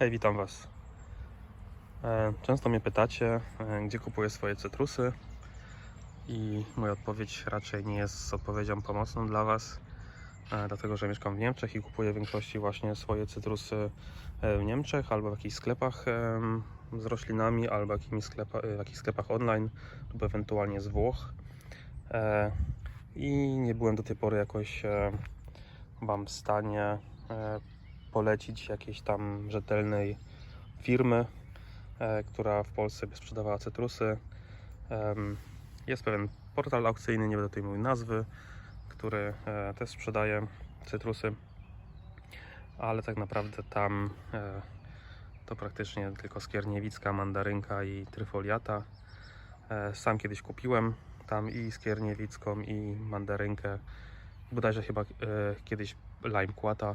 Hej, witam Was. E, Często mnie pytacie, e, gdzie kupuję swoje cytrusy i moja odpowiedź raczej nie jest odpowiedzią pomocną dla Was, e, dlatego że mieszkam w Niemczech i kupuję w większości właśnie swoje cytrusy w Niemczech albo w jakichś sklepach z roślinami, albo w jakichś sklepach online lub ewentualnie z Włoch. I nie byłem do tej pory jakoś Wam w stanie polecić jakiejś tam rzetelnej firmy, e, która w Polsce by sprzedawała cytrusy. Jest pewien portal aukcyjny, nie będę tutaj mówił nazwy, który e, też sprzedaje cytrusy, ale tak naprawdę tam e, to praktycznie tylko skierniewicka, mandarynka i tryfoliata. Sam kiedyś kupiłem tam i skierniewicką i mandarynkę, bodajże chyba kiedyś lime kłata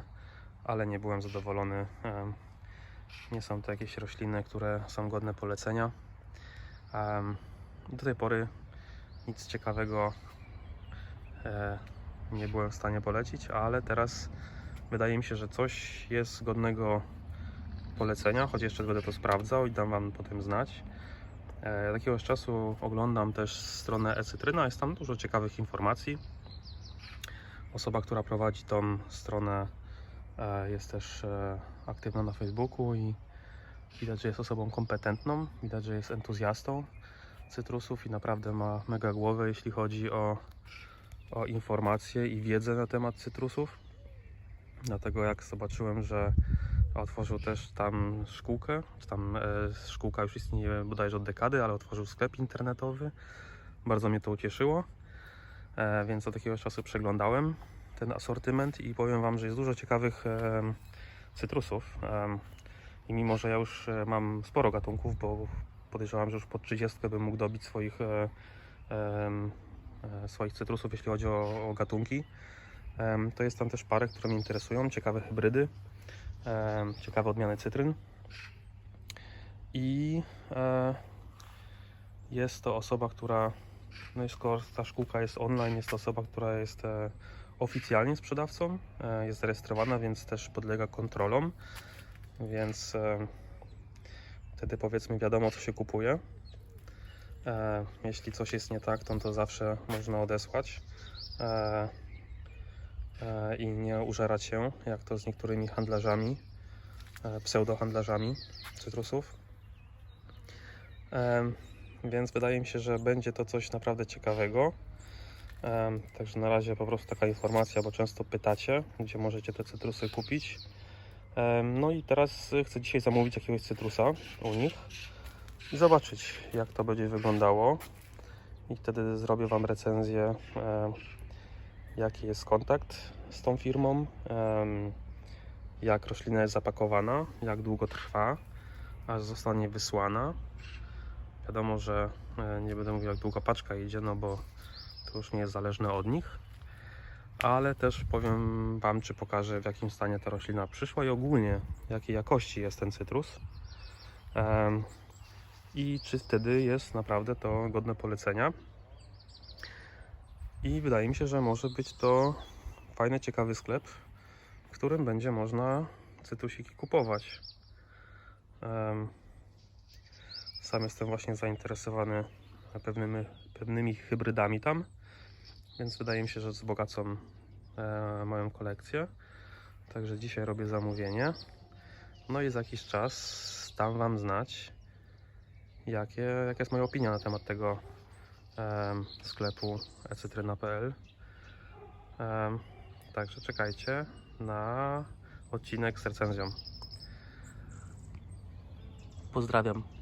ale nie byłem zadowolony. Nie są to jakieś rośliny, które są godne polecenia. Do tej pory nic ciekawego e, nie byłem w stanie polecić, ale teraz wydaje mi się, że coś jest godnego polecenia, choć jeszcze będę to sprawdzał i dam Wam potem znać. E, jakiegoś czasu oglądam też stronę e-cytryna, jest tam dużo ciekawych informacji. Osoba, która prowadzi tą stronę Jest też e, aktywna na Facebooku i widać, że jest osobą kompetentną, widać, że jest entuzjastą cytrusów i naprawdę ma mega głowę, jeśli chodzi o, o informacje i wiedzę na temat cytrusów. Dlatego jak zobaczyłem, że otworzył też tam szkółkę, czy tam e, szkółka już istnieje bodajże od dekady, ale otworzył sklep internetowy, bardzo mnie to ucieszyło, e, więc od jakiegoś czasu przeglądałem ten asortyment i powiem Wam, że jest dużo ciekawych cytrusów. I mimo, że ja już e, mam sporo gatunków, bo podejrzewam, że już pod 30 bym mógł dobić swoich, e, e, swoich cytrusów, jeśli chodzi o, o gatunki, to jest tam też parę, które mnie interesują, ciekawe hybrydy, ciekawe odmiany cytryn. I jest to osoba, która, no i skoro ta szkółka jest online, jest to osoba, która jest oficjalnie sprzedawcą, e, jest zarejestrowana, więc też podlega kontrolom, więc e, wtedy powiedzmy wiadomo co się kupuje. E, Jeśli coś jest nie tak, to to zawsze można odesłać i nie użerać się, jak to z niektórymi handlarzami, pseudohandlarzami cytrusów. Więc wydaje mi się, że będzie to coś naprawdę ciekawego. Także na razie po prostu taka informacja, bo często pytacie, gdzie możecie te cytrusy kupić. No i teraz chcę dzisiaj zamówić jakiegoś cytrusa u nich i zobaczyć, jak to będzie wyglądało. I wtedy zrobię Wam recenzję, jaki jest kontakt z tą firmą, jak roślina jest zapakowana, jak długo trwa, aż zostanie wysłana. Wiadomo, że e, nie będę mówił, jak długo paczka idzie, no bo to już nie jest zależne od nich. Ale też powiem Wam, czy pokażę w jakim stanie ta roślina przyszła i ogólnie jakiej jakości jest ten cytrus. I czy wtedy jest naprawdę to godne polecenia. I wydaje mi się, że może być to fajny, ciekawy sklep, w którym będzie można cytrusiki kupować. Sam jestem właśnie zainteresowany pewnymi, pewnymi hybrydami tam, więc wydaje mi się, że wzbogacą e, moją kolekcję. Także dzisiaj robię zamówienie. No i za jakiś czas dam Wam znać, jakie, jaka jest moja opinia na temat tego em, sklepu ecytryna.pl. Em, Także czekajcie na odcinek z recenzją. Pozdrawiam.